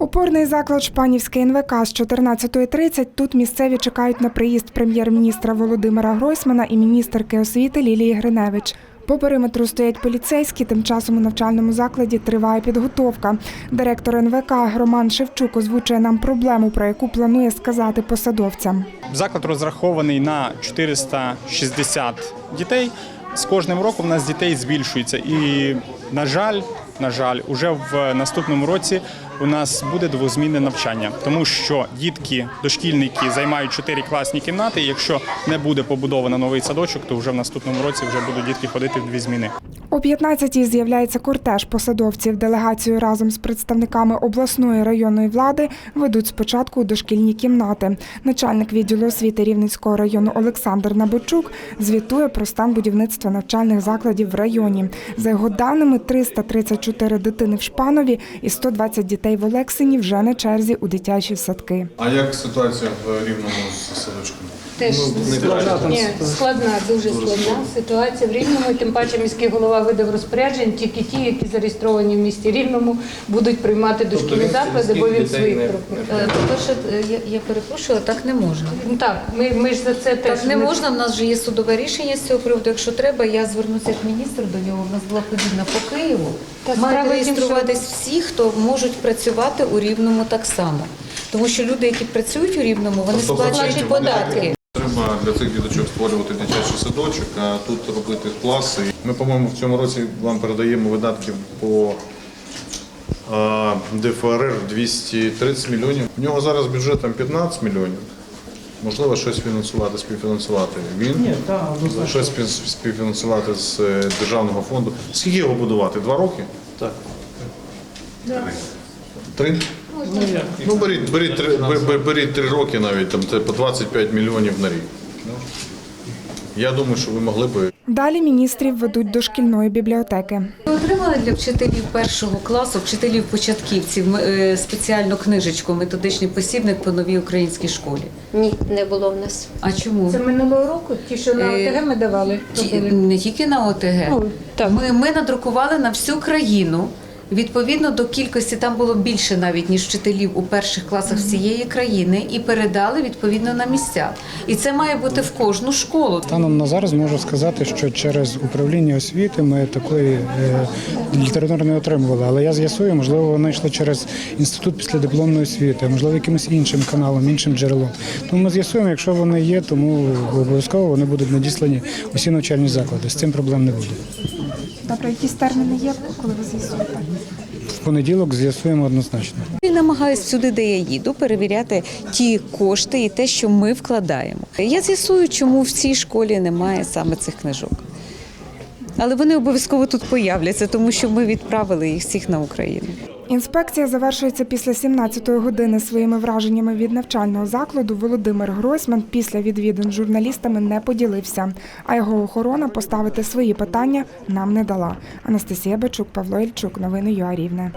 Опорний заклад Шпанівський НВК з 14.30 тут місцеві чекають на приїзд прем'єр-міністра Володимира Гройсмана і міністерки освіти Лілії Гриневич. По периметру стоять поліцейські, тим часом у навчальному закладі триває підготовка. Директор НВК Роман Шевчук озвучує нам проблему, про яку планує сказати посадовцям. Заклад розрахований на 460 дітей. З кожним роком у нас дітей збільшується. І, на жаль, на жаль, уже в наступному році у нас буде двозмінне навчання, тому що дітки, дошкільники займають чотири класні кімнати. І якщо не буде побудовано новий садочок, то вже в наступному році вже будуть дітки ходити в дві зміни. О 15-й з'являється кортеж посадовців. Делегацію разом з представниками обласної районної влади ведуть спочатку у дошкільні кімнати. Начальник відділу освіти Рівненського району Олександр Набочук звітує про стан будівництва навчальних закладів в районі. За його даними, 334 дитини в Шпанові і 120 дітей в Олексині вже на черзі у дитячі садки. А як ситуація в рівному з садочком? Теж Ні, складна, дуже складна ситуація в Рівному. Тим паче міський голова видав розпоряджень, тільки ті, які зареєстровані в місті Рівному, будуть приймати дошкільні заклади, бо він своїх пропонує. Е, По-перше, е, я, я перепрошую, так не можна. Ну так, ми, ми ж за це теж Так не ми- можна, в нас вже є судове рішення з цього приводу. Якщо треба, я звернуся як міністр до нього. У нас була подібна по Києву. Та справа Мають в тім, реєструватись всі, хто можуть працювати у Рівному так само. Тому що люди, які працюють у Рівному, вони Тобто сплачують податки. Треба для цих діточок створювати дитячий садочок, а тут робити класи. Ми, по-моєму, в цьому році вам передаємо видатки по ДФРР 230 мільйонів. В нього зараз бюджет там 15 мільйонів. Можливо, щось фінансувати, співфінансувати. Він Ні, щось спів- співфінансувати з е, державного фонду. Скільки його будувати? Два роки? Так. Три? Ну, беріть, беріть, три, бе- бе- беріть три роки навіть, там це по 25 мільйонів на рік. Я думаю, що ви могли би Далі міністрів ведуть до шкільної бібліотеки. Ви отримали для вчителів першого класу, вчителів початківців е, спеціальну книжечку Методичний посібник по новій українській школі. Ні, не було в нас. А чому? Це минулого року, ті, що на Е, ОТГ ми давали. Ті- робили. не тільки на ОТГ. Ну, так. Ми, ми надрукували на всю країну. Відповідно до кількості там було більше навіть ніж вчителів у перших класах всієї країни, і передали відповідно на місця. І це має бути в кожну школу. Станом на зараз можу сказати, що через управління освіти ми такої е, літератури не отримували. Але я з'ясую, можливо, воно йшло через інститут післядипломної освіти, можливо, якимось іншим каналом, іншим джерелом. Тому ми з'ясуємо, якщо вони є, тому обов'язково вони будуть надіслані усі навчальні заклади. З цим проблем не буде. Добре, якісь терміни є, коли ви з'ясуєте? В понеділок з'ясуємо однозначно. І намагаюся сюди, де я їду, перевіряти ті кошти і те, що ми вкладаємо. Я з'ясую, чому в цій школі немає саме цих книжок. Але вони обов'язково тут появляться, тому що ми відправили їх всіх на Україну. Інспекція завершується після 17-ї години. Своїми враженнями від навчального закладу Володимир Гройсман після відвідин журналістами не поділився, а його охорона поставити свої питання нам не дала. Анастасія Бачук, Павло Ільчук. Новини ЮА Рівне.